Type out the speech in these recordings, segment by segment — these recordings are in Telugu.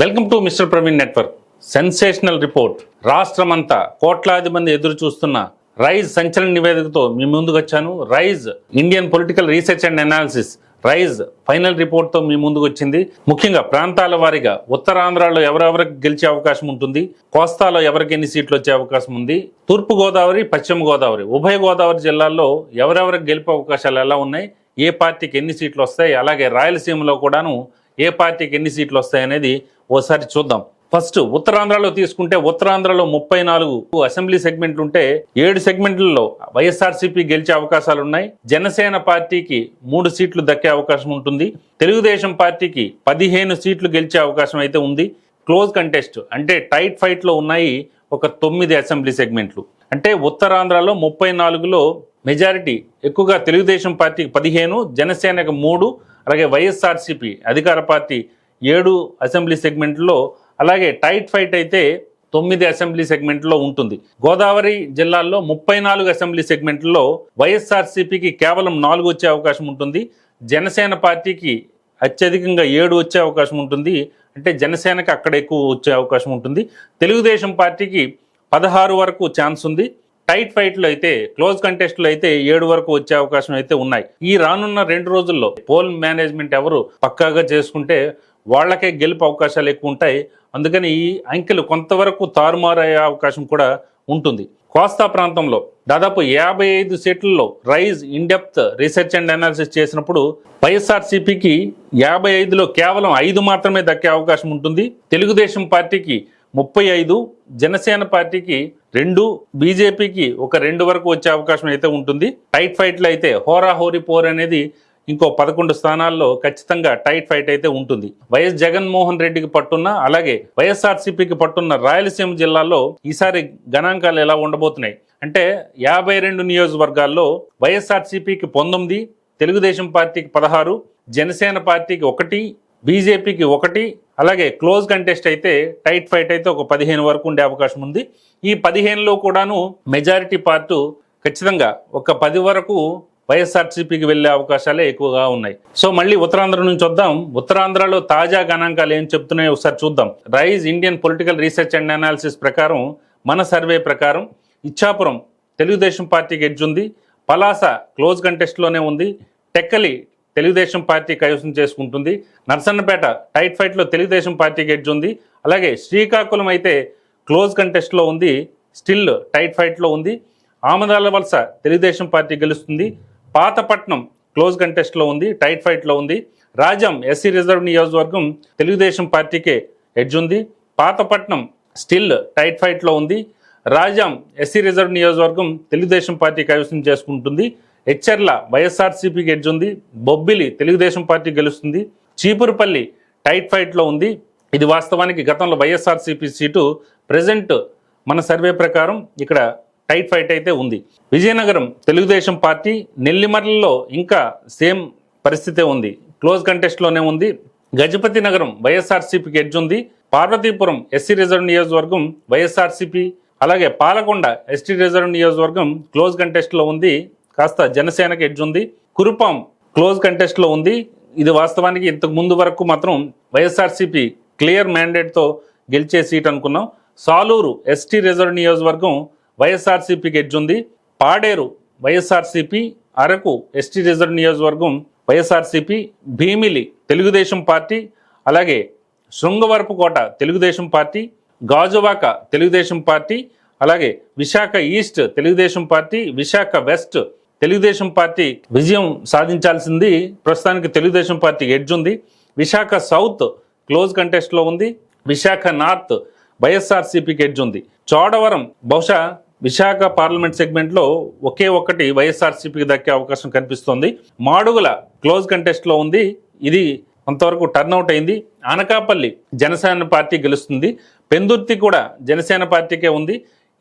Welcome to mister Praveen network. Sensational report. రాష్ట్రమంతా కోట్లాది మంది ఎదురు చూస్తున్న రైజ్ సంచలన నివేదికతో మీ ముందుకు వచ్చాను Rise Indian political research and analysis. Rise final రిపోర్ట్తో మీ ముందుకు వచ్చింది ముఖ్యంగా ప్రాంతాల వారీగా ఉత్తరాంధ్రలో ఎవరెవరికి గెలిచే అవకాశం ఉంటుంది. కోస్తాలో ఎవరికి ఎన్ని సీట్లు వచ్చే అవకాశం ఉంది. తూర్పు గోదావరి పశ్చిమ గోదావరి ఉభయ గోదావరి జిల్లాల్లో ఎవరెవరికి గెలిపే అవకాశాలు ఎలా ఉన్నాయి? ఏ పార్టీకి ఎన్ని సీట్లు వస్తాయి? అలాగే రాయలసీమలో కూడాను ఏ పార్టీకి ఎన్ని సీట్లు వస్తాయి అనేది ఓసారి చూద్దాం. ఫస్ట్ ఉత్తరాంధ్రలో తీసుకుంటే ఉత్తరాంధ్రలో ముప్పై నాలుగు అసెంబ్లీ సెగ్మెంట్లు ఉంటే ఏడు సెగ్మెంట్లలో వైఎస్ఆర్సీపీ గెలిచే అవకాశాలు ఉన్నాయి. జనసేన పార్టీకి మూడు సీట్లు దక్కే అవకాశం ఉంటుంది. తెలుగుదేశం పార్టీకి పదిహేను సీట్లు గెలిచే అవకాశం అయితే ఉంది. క్లోజ్ కంటెస్ట్ అంటే టైట్ ఫైట్లో ఉన్నాయి ఒక తొమ్మిది అసెంబ్లీ సెగ్మెంట్లు. అంటే ఉత్తరాంధ్రలో ముప్పై నాలుగులో మెజారిటీ ఎక్కువగా తెలుగుదేశం పార్టీకి పదిహేను జనసేనకు మూడు అలాగే వైఎస్ఆర్సీపీ అధికార పార్టీ ఏడు అసెంబ్లీ సెగ్మెంట్లో అలాగే టైట్ ఫైట్ అయితే తొమ్మిది అసెంబ్లీ సెగ్మెంట్లో ఉంటుంది. గోదావరి జిల్లాల్లో ముప్పై నాలుగు అసెంబ్లీ సెగ్మెంట్లో వైఎస్ఆర్సీపీకి కేవలం నాలుగు వచ్చే అవకాశం ఉంటుంది. జనసేన పార్టీకి అత్యధికంగా ఏడు వచ్చే అవకాశం ఉంటుంది. అంటే జనసేనకి అక్కడ ఎక్కువ వచ్చే అవకాశం ఉంటుంది. తెలుగుదేశం పార్టీకి పదహారు వరకు ఛాన్స్ ఉంది. టైట్ ఫైట్లు అయితే క్లోజ్ కంటెస్ట్లు అయితే ఏడు వరకు వచ్చే అవకాశం అయితే ఉన్నాయి. ఈ రానున్న రెండు రోజుల్లో పోల్ మేనేజ్మెంట్ ఎవరు పక్కాగా చేసుకుంటే వాళ్ళకే గెలుపు అవకాశాలు ఎక్కువ ఉంటాయి. అందుకని ఈ అంకెలు కొంతవరకు తారుమారు అయ్యే అవకాశం కూడా ఉంటుంది. కోస్తా ప్రాంతంలో దాదాపు యాభై ఐదు సీట్లలో Rise in depth research and analysis చేసినప్పుడు వైఎస్ఆర్సీపీకి యాభై ఐదులో కేవలం ఐదు మాత్రమే దక్కే అవకాశం ఉంటుంది. తెలుగుదేశం పార్టీకి ముప్పై ఐదు జనసేన పార్టీకి రెండు బీజేపీకి ఒక రెండు వరకు వచ్చే అవకాశం అయితే ఉంటుంది. టైట్ ఫైట్లు అయితే హోరా హోరీ పోర్ అనేది ఇంకో పదకొండు స్థానాల్లో ఖచ్చితంగా టైట్ ఫైట్ అయితే ఉంటుంది. వైఎస్ జగన్మోహన్ రెడ్డికి పట్టున్న అలాగే వైఎస్ఆర్సీపీకి పట్టున్న రాయలసీమ జిల్లాలో ఈసారి గణాంకాలు ఎలా ఉండబోతున్నాయి? అంటే యాభై రెండు నియోజకవర్గాల్లో వైఎస్ఆర్సీపీకి పంతొమ్మిది తెలుగుదేశం పార్టీకి పదహారు జనసేన పార్టీకి ఒకటి బీజేపీకి ఒకటి అలాగే క్లోజ్ కంటెస్ట్ అయితే టైట్ ఫైట్ అయితే ఒక పదిహేను వరకు ఉండే అవకాశం ఉంది. ఈ పదిహేనులో కూడాను మెజారిటీ పార్టు ఖచ్చితంగా ఒక పది వరకు వైఎస్ఆర్సీపీకి వెళ్ళే అవకాశాలే ఎక్కువగా ఉన్నాయి. సో మళ్ళీ ఉత్తరాంధ్ర నుంచి వద్దాం. ఉత్తరాంధ్రలో తాజా గణాంకాలు ఏం చెప్తున్నాయో ఒకసారి చూద్దాం. Rise Indian political research and analysis ప్రకారం మన సర్వే ప్రకారం ఇచ్చాపురం తెలుగుదేశం పార్టీకి ఎడ్జ్ ఉంది. పలాస క్లోజ్ కంటెస్ట్లోనే ఉంది. టెక్కలి తెలుగుదేశం పార్టీ కైవసం చేసుకుంటుంది. నర్సన్నపేట టైట్ ఫైట్లో తెలుగుదేశం పార్టీకి ఎడ్జ్ ఉంది. అలాగే శ్రీకాకుళం అయితే క్లోజ్ కంటెస్ట్లో ఉంది. స్టిల్ టైట్ ఫైట్లో ఉంది. ఆమదాల వలస తెలుగుదేశం పార్టీ గెలుస్తుంది. పాతపట్నం క్లోజ్ కంటెస్ట్లో ఉంది. టైట్ ఫైట్లో ఉంది. రాజం ఎస్సీ రిజర్వ్ నియోజకవర్గం తెలుగుదేశం పార్టీకే ఎడ్జ్ ఉంది. పాతపట్నం స్టిల్ టైట్ ఫైట్లో ఉంది. రాజాం ఎస్సీ రిజర్వ్ నియోజకవర్గం తెలుగుదేశం పార్టీ కైవసం చేసుకుంటుంది. హెచ్చర్ల వైఎస్ఆర్సీపీకి ఎడ్జ్ ఉంది బొబ్బిలి తెలుగుదేశం పార్టీ గెలుస్తుంది చీపురుపల్లి టైట్ ఫైట్లో ఉంది. ఇది వాస్తవానికి గతంలో వైఎస్ఆర్సీపీ సీటు ప్రజెంట్ మన సర్వే ప్రకారం ఇక్కడ టైట్ ఫైట్ అయితే ఉంది. విజయనగరం తెలుగుదేశం పార్టీ నెల్లిమర్లలో ఇంకా సేమ్ పరిస్థితే ఉంది. క్లోజ్ కంటెస్ట్లోనే ఉంది. గజపతి నగరం వైఎస్ఆర్సీపీకి ఎడ్జ్ ఉంది. పార్వతీపురం ఎస్సీ రిజర్వ్ నియోజకవర్గం వైఎస్ఆర్సీపీ అలాగే పాలకొండ ఎస్టీ రిజర్వ్ నియోజకవర్గం క్లోజ్ కంటెస్ట్లో ఉంది. కాస్త జనసేనకి ఎడ్జ్ ఉంది. కురుపాం క్లోజ్ కంటెస్ట్లో ఉంది. ఇది వాస్తవానికి ఇంతకు ముందు వరకు మాత్రం వైఎస్ఆర్సీపీ క్లియర్ మ్యాండేట్తో గెలిచే సీట్ అనుకున్నాం. సాలూరు ఎస్టీ రిజర్వ్ నియోజకవర్గం వైఎస్ఆర్సీపీకి ఎడ్జ్ ఉంది. Paderu YSRCP Araku ST reserve నియోజకవర్గం వైఎస్ఆర్సీపీ భీమిలి తెలుగుదేశం పార్టీ అలాగే శృంగవరపుకోట తెలుగుదేశం పార్టీ గాజువాక తెలుగుదేశం పార్టీ అలాగే Visakha east Telugu Desam party Visakha west Telugu Desam party విజయం సాధించాల్సింది. ప్రస్తుతానికి తెలుగుదేశం పార్టీ ఎడ్జ్ ఉంది. విశాఖ సౌత్ క్లోజ్ కంటెస్ట్లో ఉంది. విశాఖ నార్త్ వైఎస్ఆర్సీపీకి ఎడ్జ్ ఉంది. చోడవరం బహుశా విశాఖ పార్లమెంట్ సెగ్మెంట్లో ఒకే ఒక్కటి వైఎస్ఆర్సీపీకి దక్కే అవకాశం కనిపిస్తోంది. మాడుగుల క్లోజ్ కంటెస్ట్లో ఉంది. ఇది కొంతవరకు టర్న్అవుట్ అయింది. అనకాపల్లి జనసేన పార్టీ గెలుస్తుంది. పెందుర్తి కూడా జనసేన పార్టీకే ఉంది.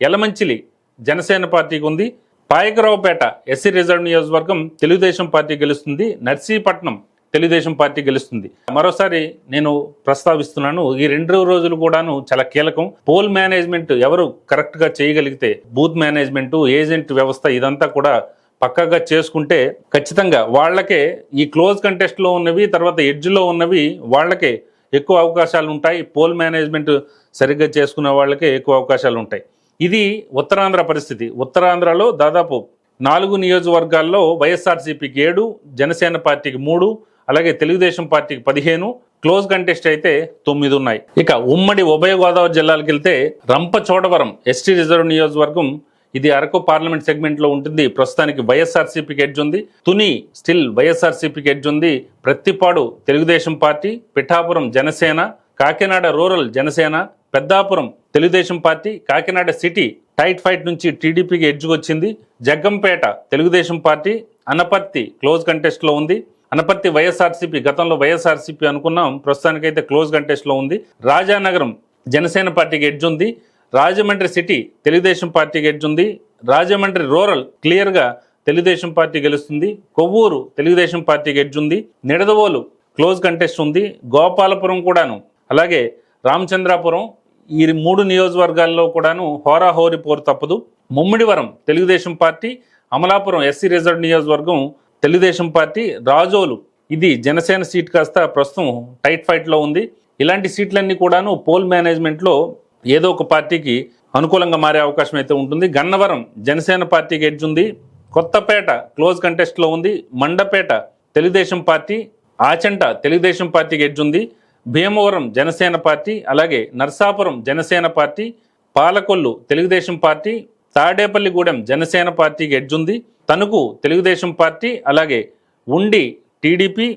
ఎలమంచిలి జనసేన పార్టీకి ఉంది. పాయకరావుపేట ఎస్సీ రిజర్వ్ నియోజకవర్గం తెలుగుదేశం పార్టీ గెలుస్తుంది నర్సీపట్నం తెలుగుదేశం పార్టీ గెలుస్తుంది. మరోసారి నేను ప్రస్తావిస్తున్నాను ఈ రెండు రోజులు కూడాను చాలా కీలకం. పోల్ మేనేజ్మెంట్ ఎవరు కరెక్ట్గా చేయగలిగితే బూత్ మేనేజ్మెంట్ ఏజెంట్ వ్యవస్థ ఇదంతా కూడా పక్కాగా చేసుకుంటే ఖచ్చితంగా వాళ్ళకే ఈ క్లోజ్ కంటెస్ట్లో ఉన్నవి తర్వాత ఎడ్జ్లో ఉన్నవి వాళ్ళకే ఎక్కువ అవకాశాలు ఉంటాయి పోల్ మేనేజ్మెంట్ సరిగ్గా చేసుకునే వాళ్ళకే ఎక్కువ అవకాశాలు ఉంటాయి ఇది ఉత్తరాంధ్ర పరిస్థితి. ఉత్తరాంధ్రలో దాదాపు నాలుగు నియోజకవర్గాల్లో వైఎస్ఆర్సీపీకి ఏడు జనసేన పార్టీకి మూడు అలాగే తెలుగుదేశం పార్టీకి పదిహేను క్లోజ్ కంటెస్ట్ అయితే తొమ్మిది ఉన్నాయి. ఇక ఉమ్మడి ఉభయ గోదావరి జిల్లాలకు వెళ్తే రంపచోడవరం ఎస్టీ రిజర్వ్ నియోజకవర్గం ఇది అరకు పార్లమెంట్ సెగ్మెంట్లో ఉంటుంది. ప్రస్తుతానికి వైఎస్ఆర్సీపీకి ఎడ్జ్ ఉంది. తుని స్టిల్ వైఎస్ఆర్సీపీకి ఎడ్జ్ ఉంది. Prathipadu Telugu Desam party Pithapuram Janasena Kakinada rural Janasena Peddapuram Telugu Desam party Kakinada city tight fight నుంచి టీడీపీకి ఎడ్జుకొచ్చింది జగ్గంపేట తెలుగుదేశం పార్టీ అనపర్తి క్లోజ్ కంటెస్ట్లో ఉంది. అనపర్తి వైఎస్ఆర్సీపీ గతంలో వైఎస్ఆర్సీపీ అనుకున్నాం. ప్రస్తుతానికైతే క్లోజ్ కంటెస్ట్లో ఉంది. రాజానగరం జనసేన పార్టీకి ఎడ్జ్ ఉంది. రాజమండ్రి సిటీ తెలుగుదేశం పార్టీకి ఎడ్జ్ ఉంది. రాజమండ్రి రూరల్ క్లియర్గా తెలుగుదేశం పార్టీ గెలుస్తుంది. కొవ్వూరు తెలుగుదేశం పార్టీకి ఎడ్జ్ ఉంది. నిడదవోలు క్లోజ్ కంటెస్ట్ ఉంది. గోపాలపురం కూడాను. అలాగే రామచంద్రాపురం ఈ మూడు నియోజకవర్గాల్లో కూడాను హోరాహోరి పోరు తప్పదు. Mummidivaram Telugu Desam party Amalapuram SC reserve నియోజకవర్గం తెలుగుదేశం పార్టీ రాజోలు. ఇది జనసేన సీట్ కాస్త ప్రస్తుతం టైట్ ఫైట్లో ఉంది. ఇలాంటి సీట్లన్నీ కూడాను పోల్ మేనేజ్మెంట్లో ఏదో ఒక పార్టీకి అనుకూలంగా మారే అవకాశం అయితే ఉంటుంది. గన్నవరం జనసేన పార్టీకి ఎడ్జ్ ఉంది. కొత్తపేట క్లోజ్ కంటెస్ట్లో ఉంది. మండపేట తెలుగుదేశం పార్టీ ఆచంట తెలుగుదేశం పార్టీకి ఎడ్జ్ ఉంది. భీమవరం జనసేన పార్టీ అలాగే నర్సాపురం జనసేన పార్టీ పాలకొల్లు తెలుగుదేశం పార్టీ తాడేపల్లిగూడెం జనసేన పార్టీకి ఎడ్జ్ ఉంది. తణుకు తెలుగుదేశం పార్టీ అలాగే ఉండి టీడీపీ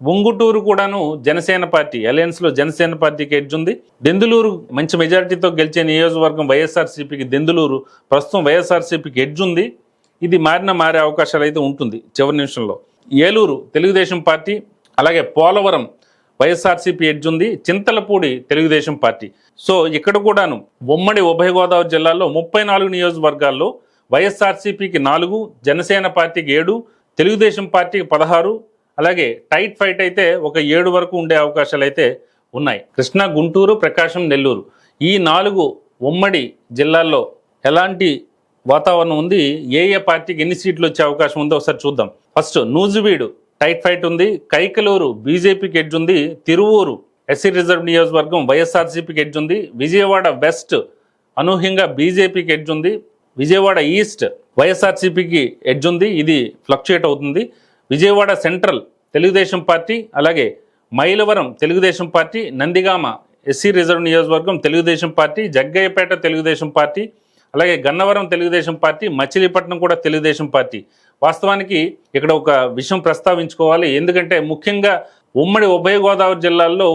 ఉంగుటూరు కూడాను జనసేన పార్టీ అలయన్స్లో జనసేన పార్టీకి ఎడ్జుంది ఉంది. దెందులూరు మంచి మెజారిటీతో గెలిచే నియోజకవర్గం వైఎస్ఆర్సీపీకి దెందులూరు ప్రస్తుతం వైఎస్ఆర్సీపీకి ఎడ్జుంది ఉంది. ఇది మారిన మారే అవకాశాలు అయితే ఉంటుంది చివరి నిమిషంలో. ఏలూరు తెలుగుదేశం పార్టీ అలాగే పోలవరం వైఎస్ఆర్సీపీ ఎడ్జ్ ఉంది. చింతలపూడి తెలుగుదేశం పార్టీ. సో ఇక్కడ కూడాను ఉమ్మడి ఉభయ గోదావరి జిల్లాలో ముప్పై నాలుగు నియోజకవర్గాల్లో వైఎస్ఆర్సీపీకి నాలుగు జనసేన పార్టీకి ఏడు తెలుగుదేశం పార్టీకి పదహారు అలాగే టైట్ ఫైట్ అయితే ఒక ఏడు వరకు ఉండే అవకాశాలు అయితే ఉన్నాయి. కృష్ణా గుంటూరు ప్రకాశం నెల్లూరు. ఈ నాలుగు ఉమ్మడి జిల్లాల్లో ఎలాంటి వాతావరణం ఉంది? ఏ ఏ పార్టీకి ఎన్ని సీట్లు వచ్చే అవకాశం ఉందో ఒకసారి చూద్దాం. ఫస్ట్ నూజువీడు టైట్ ఫైట్ ఉంది. కైకలూరు బీజేపీకి ఎడ్జ్ ఉంది. తిరువూరు ఎస్సీ రిజర్వ్ నియోజకవర్గం వైఎస్ఆర్సీపీకి ఎడ్జ్ ఉంది. విజయవాడ వెస్ట్ అనూహ్యంగా బీజేపీకి ఎడ్జ్ ఉంది. విజయవాడ ఈస్ట్ వైఎస్ఆర్సీపీకి ఎడ్జ్ ఉంది. ఇది ఫ్లక్చుయేట్ అవుతుంది. విజయవాడ సెంట్రల్ తెలుగుదేశం పార్టీ అలాగే Mylavaram Telugu Desam party Nandigama SC reserve నియోజకవర్గం తెలుగుదేశం పార్టీ జగ్గయ్యపేట తెలుగుదేశం పార్టీ అలాగే గన్నవరం తెలుగుదేశం పార్టీ మచిలీపట్నం కూడా తెలుగుదేశం పార్టీ. వాస్తవానికి ఇక్కడ ఒక విషయం ప్రస్తావించుకోవాలి. ఎందుకంటే ముఖ్యంగా ఉమ్మడి ఉభయ గోదావరి జిల్లాల్లో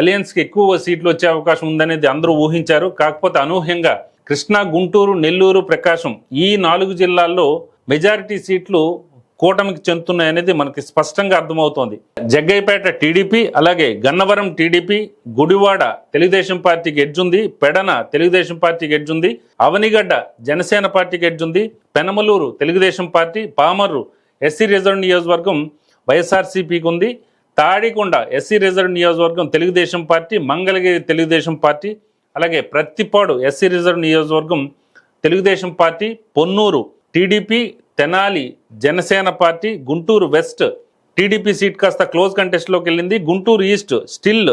అలయన్స్కి ఎక్కువ సీట్లు వచ్చే అవకాశం ఉందనేది అందరూ ఊహించారు. కాకపోతే అనూహ్యంగా కృష్ణా గుంటూరు నెల్లూరు ప్రకాశం ఈ నాలుగు జిల్లాల్లో మెజారిటీ సీట్లు కూటమికి చెందుతున్నాయనేది మనకి స్పష్టంగా అర్థమవుతోంది. జగ్గైపేట టీడీపీ అలాగే గన్నవరం టీడీపీ గుడివాడ తెలుగుదేశం పార్టీకి ఎడ్జుంది పెడన తెలుగుదేశం పార్టీకి ఎడ్జుంది అవనిగడ్డ జనసేన పార్టీకి ఎడ్జుంది Penamaluru Telugu Desam party Pamarru SC reserve నియోజకవర్గం వైఎస్ఆర్సీపీకి ఉంది తాడికొండ ఎస్సీ రిజర్వ్ నియోజకవర్గం తెలుగుదేశం పార్టీ మంగళగిరి తెలుగుదేశం పార్టీ అలాగే ప్రత్తిపాడు ఎస్సీ రిజర్వ్ నియోజకవర్గం Telugu Desam party Ponnuru TDP Tenali Janasena party Guntur west TDP seat కాస్త క్లోజ్ కంటెస్ట్లోకి వెళ్ళింది. గుంటూరు ఈస్ట్ స్టిల్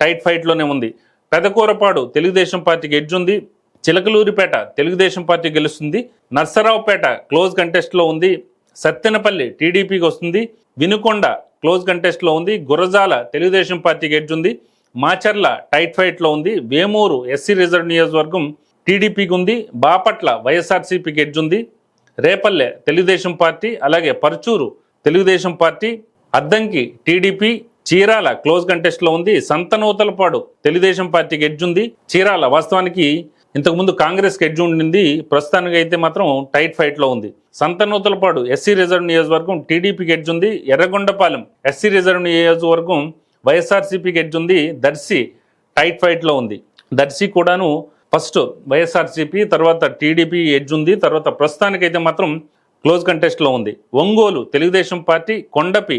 టైట్ ఫైట్లోనే ఉంది. పెదకూరపాడు తెలుగుదేశం పార్టీకి ఎడ్జ్ ఉంది. చిలకలూరిపేట తెలుగుదేశం పార్టీ గెలుస్తుంది. నర్సరావుపేట క్లోజ్ కంటెస్ట్లో ఉంది. సత్తెనపల్లి టీడీపీకి వస్తుంది. వినుకొండ క్లోజ్ కంటెస్ట్లో ఉంది. గురజాల తెలుగుదేశం పార్టీకి ఎడ్జ్ ఉంది. మాచర్ల టైట్ ఫైట్లో ఉంది. వేమూరు ఎస్సీ రిజర్వ్ నియోజకవర్గం టీడీపీకి ఉంది. బాపట్ల వైఎస్ఆర్సీపీకి ఎడ్జ్ ఉంది. రేపల్లె తెలుగుదేశం పార్టీ అలాగే Parchur Telugu Desam party Addanki TDP Chirala close కంటెస్ట్లో ఉంది. సంతనూతలపాడు తెలుగుదేశం పార్టీకి ఎడ్జ్ ఉంది. చీరాల వాస్తవానికి ఇంతకుముందు కాంగ్రెస్కి ఎడ్జ్ ఉండింది. ప్రస్తుతానికి అయితే మాత్రం టైట్ ఫైట్లో ఉంది. సంతనూతలపాడు ఎస్సీ రిజర్వ్ నియోజకవర్గం టీడీపీకి ఎడ్జ్ ఉంది. ఎర్రగొండపాలెం ఎస్సీ రిజర్వ్ నియోజకవర్గం వైఎస్ఆర్సీపీకి ఎడ్జ్ ఉంది. దర్శి టైట్ ఫైట్లో ఉంది. దర్శి కూడాను ఫస్ట్ వైఎస్ఆర్సీపీ తర్వాత టీడీపీ ఎడ్జ్ ఉంది తర్వాత ప్రస్తుతానికైతే మాత్రం క్లోజ్ కంటెస్ట్లో ఉంది. Ongole Telugu Desam party Kondapi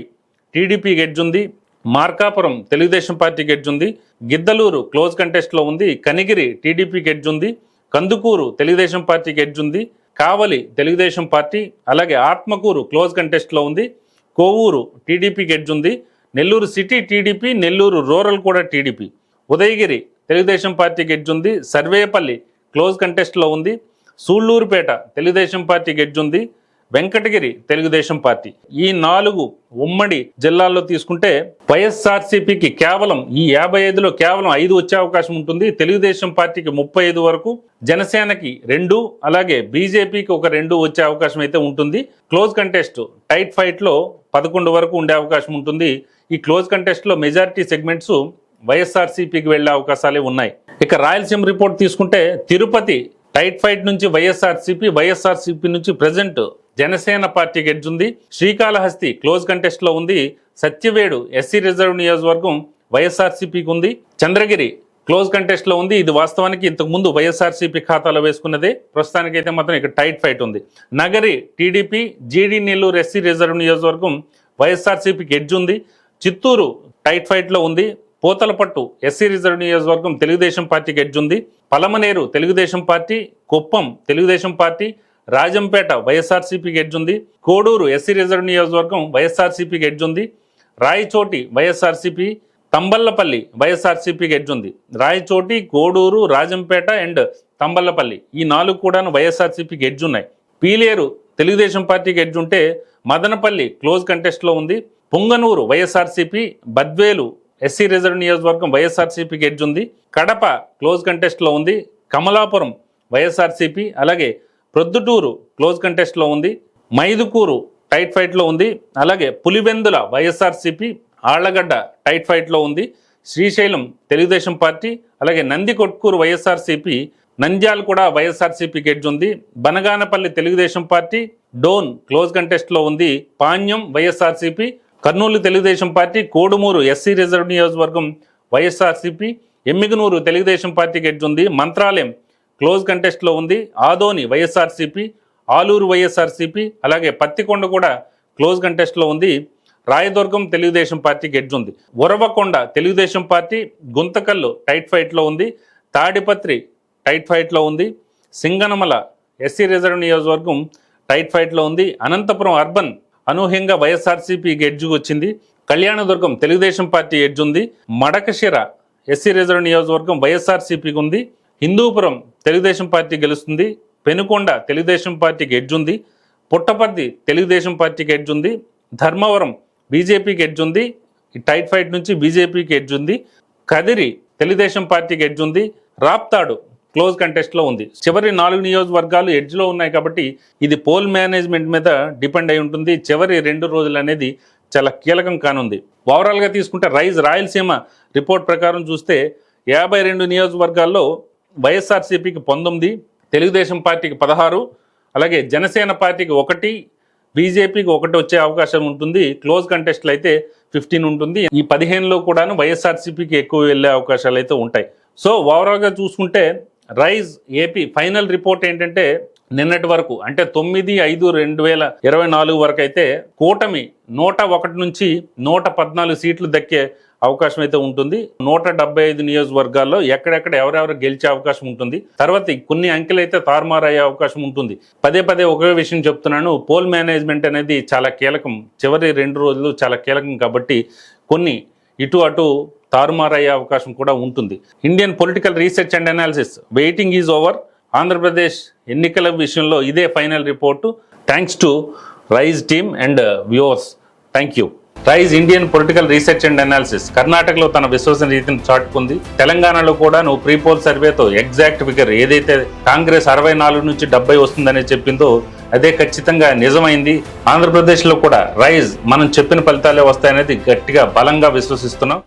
TDP edge ఉంది మార్కాపురం తెలుగుదేశం పార్టీకి ఎడ్జ్ ఉంది గిద్దలూరు క్లోజ్ కంటెస్ట్లో ఉంది కనిగిరి టీడీపీకి ఎడ్జ్ ఉంది కందుకూరు తెలుగుదేశం పార్టీకి ఎడ్జ్ ఉంది కావలి తెలుగుదేశం పార్టీ అలాగే ఆత్మకూరు క్లోజ్ కంటెస్ట్లో ఉంది కోవూరు టీడీపీకి ఎడ్జ్ ఉంది Nellore city TDP Nellore rural కూడా టీడీపీ. ఉదయగిరి తెలుగుదేశం పార్టీకి ఉంది. సర్వేపల్లి క్లోజ్ కంటెస్ట్లో ఉంది. సూళ్ళూరుపేట తెలుగుదేశం పార్టీ గెడ్జ్ ఉంది. వెంకటగిరి తెలుగుదేశం పార్టీ. ఈ నాలుగు ఉమ్మడి జిల్లాల్లో తీసుకుంటే వైఎస్ఆర్సీపీకి కేవలం ఈ యాభై ఐదులో కేవలం ఐదు వచ్చే అవకాశం ఉంటుంది. తెలుగుదేశం పార్టీకి ముప్పై ఐదు వరకు జనసేనకి రెండు అలాగే బీజేపీకి ఒక రెండు వచ్చే అవకాశం అయితే ఉంటుంది. క్లోజ్ కంటెస్ట్ టైట్ ఫైట్లో పదకొండు వరకు ఉండే అవకాశం ఉంటుంది. ఈ క్లోజ్ కంటెస్ట్లో మెజారిటీ సెగ్మెంట్స్ వైఎస్ఆర్సీపీకి వెళ్ళే అవకాశాలే ఉన్నాయి. ఇక రాయలసీమ రిపోర్ట్ తీసుకుంటే తిరుపతి టైట్ ఫైట్ నుంచి వైఎస్ఆర్సీపీ వైఎస్ఆర్సీపీ నుంచి ప్రజెంట్ జనసేన పార్టీకి ఉంది శ్రీకాళహస్తి క్లోజ్ కంటెస్ట్లో ఉంది. సత్యవేడు ఎస్సీ రిజర్వ్ నియోజకవర్గం వైఎస్ఆర్సీపీకి ఉంది. చంద్రగిరి క్లోజ్ కంటెస్ట్లో ఉంది. ఇది వాస్తవానికి ఇంతకుముందు వైఎస్ఆర్సీపీ ఖాతాలో వేసుకున్నదే. ప్రస్తుతానికైతే మాత్రం ఇక్కడ టైట్ ఫైట్ ఉంది. నగరి టీడీపీ జీడీ నెల్లూరు ఎస్సీ రిజర్వ్ నియోజకవర్గం వైఎస్ఆర్సీపీకి ఎడ్జ్ ఉంది. చిత్తూరు టైట్ ఫైట్లో ఉంది. పోతలపట్టు ఎస్సీ రిజర్వ్ నియోజకవర్గం తెలుగుదేశం పార్టీకి ఎడ్జ్ ఉంది. పలమనేరు తెలుగుదేశం పార్టీ కుప్పం తెలుగుదేశం పార్టీ రాజంపేట వైఎస్ఆర్సీపీకి ఎడ్జ్ ఉంది. కోడూరు ఎస్సీ రిజర్వ్ నియోజకవర్గం వైఎస్ఆర్సీపీకి ఎడ్జ్ ఉంది. రాయచోటి వైఎస్ఆర్సీపీ తంబల్లపల్లి వైఎస్ఆర్సీపీకి ఎడ్జ్ ఉంది. రాయచోటి కోడూరు రాజంపేట అండ్ తంబల్లపల్లి ఈ నాలుగు కూడాను వైఎస్ఆర్సీపీకి ఎడ్జ్ ఉన్నాయి. పీలేరు తెలుగుదేశం పార్టీకి ఎడ్జ్ ఉంటే మదనపల్లి క్లోజ్ కంటెస్ట్లో ఉంది. Punganur YSRCP Badvel SC reserve నియోజకవర్గం వైఎస్ఆర్సీపీకి ఎడ్జ్ ఉంది. కడప క్లోజ్ కంటెస్ట్లో ఉంది. కమలాపురం వైఎస్ఆర్సీపీ అలాగే ప్రొద్దుటూరు క్లోజ్ కంటెస్ట్లో ఉంది. మైదుకూరు టైట్ ఫైట్లో ఉంది. అలాగే పులివెందుల వైఎస్ఆర్సీపీ ఆళ్ళగడ్డ టైట్ ఫైట్లో ఉంది. శ్రీశైలం తెలుగుదేశం పార్టీ అలాగే నంది కొట్కూరు వైఎస్ఆర్సీపీ నంద్యాల కూడా వైఎస్ఆర్సీపీ గెడ్జ్ ఉంది. బనగానపల్లి తెలుగుదేశం పార్టీ డోన్ క్లోజ్ కంటెస్ట్లో ఉంది. Panyam YSRCP Kurnool Telugu Desam party Kodumur SC reserve నియోజకవర్గం YSRCP Emmiganur Telugu Desam party edge ఉంది మంత్రాలయం క్లోజ్ కంటెస్ట్లో ఉంది ఆదోని వైఎస్ఆర్సీపీ ఆలూరు వైఎస్ఆర్సీపీ అలాగే పత్తికొండ కూడా క్లోజ్ కంటెస్ట్లో ఉంది రాయదుర్గం తెలుగుదేశం పార్టీ గెడ్జ్ ఉంది. ఉరవకొండ తెలుగుదేశం పార్టీ గుంతకల్లు టైట్ ఫైట్లో ఉంది తాడిపత్రి టైట్ ఫైట్లో ఉంది సింగనమల ఎస్సీ రిజర్వ్ నియోజకవర్గం టైట్ ఫైట్లో ఉంది అనంతపురం అర్బన్ అనూహ్యంగా వైఎస్ఆర్సీపీకి ఎడ్జ్ వచ్చింది. కళ్యాణదుర్గం తెలుగుదేశం పార్టీ ఎడ్జ్ ఉంది. మడకశిర ఎస్సీ రిజర్వ్ నియోజకవర్గం వైఎస్ఆర్సీపీకి ఉంది. హిందూపురం తెలుగుదేశం పార్టీ గెలుస్తుంది. పెనుకొండ తెలుగుదేశం పార్టీకి ఎడ్జ్ ఉంది. పుట్టపర్తి తెలుగుదేశం పార్టీకి ఎడ్జ్ ఉంది. ధర్మవరం బీజేపీకి ఎడ్జ్ ఉంది. టైట్ ఫైట్ నుంచి బీజేపీకి ఎడ్జ్ ఉంది. కదిరి తెలుగుదేశం పార్టీకి ఎడ్జ్ ఉంది. రాప్తాడు క్లోజ్ కంటెస్ట్లో ఉంది. చివరి నాలుగు నియోజకవర్గాలు ఎడ్జ్లో ఉన్నాయి కాబట్టి ఇది పోల్ మేనేజ్మెంట్ మీద డిపెండ్ అయి ఉంటుంది. చివరి రెండు రోజులు అనేది చాలా కీలకం కానుంది. ఓవరాల్గా తీసుకుంటే రైజ్ రాయలసీమ రిపోర్ట్ ప్రకారం చూస్తే యాభై రెండు నియోజకవర్గాల్లో వైఎస్ఆర్సీపీకి పంతొమ్మిది తెలుగుదేశం పార్టీకి పదహారు అలాగే జనసేన పార్టీకి ఒకటి బీజేపీకి ఒకటి వచ్చే అవకాశం ఉంటుంది. క్లోజ్ కంటెస్ట్లు అయితే ఫిఫ్టీన్ ఉంటుంది. ఈ పదిహేనులో కూడాను వైఎస్ఆర్సీపీకి ఎక్కువ వెళ్ళే అవకాశాలు అయితే ఉంటాయి. సో ఓవరాల్గా చూసుకుంటే రైజ్ ఏపీ ఫైనల్ రిపోర్ట్ ఏంటంటే నిన్నటి వరకు అంటే తొమ్మిది ఐదు రెండు వేల ఇరవై నాలుగు వరకు అయితే కూటమి నూట ఒకటి నుంచి నూట పద్నాలుగు సీట్లు దక్కే అవకాశం అయితే ఉంటుంది. నూట డెబ్బై ఐదు నియోజకవర్గాల్లో ఎక్కడెక్కడ ఎవరెవరు గెలిచే అవకాశం ఉంటుంది. తర్వాత కొన్ని అంకెలు అయితే తారుమారు అయ్యే అవకాశం ఉంటుంది. పదే పదే ఒకే విషయం చెప్తున్నాను. పోల్ మేనేజ్మెంట్ అనేది చాలా కీలకం. చివరి రెండు రోజులు చాలా కీలకం కాబట్టి కొన్ని ఇటు అటు తారుమారయ్యే అవకాశం కూడా ఉంటుంది. Indian political research and analysis waiting is over Andhra Pradesh ఎన్నికల విషయంలో ఇదే final report thanks to Rise team and viewers thank you Rise Indian political research and analysis కర్ణాటకలో తన విశ్వసనీయతను చాటుకుంది. తెలంగాణలో కూడా నువ్వు ప్రీపోల్ సర్వేతో ఎగ్జాక్ట్ ఫిగర్ ఏదైతే కాంగ్రెస్ అరవై నాలుగు నుంచి డెబ్బై వస్తుందని చెప్పిందో అదే ఖచ్చితంగా నిజమైంది. ఆంధ్రప్రదేశ్లో కూడా రైజ్ మనం చెప్పిన ఫలితాలే వస్తాయనేది గట్టిగా బలంగా విశ్వసిస్తున్నాం.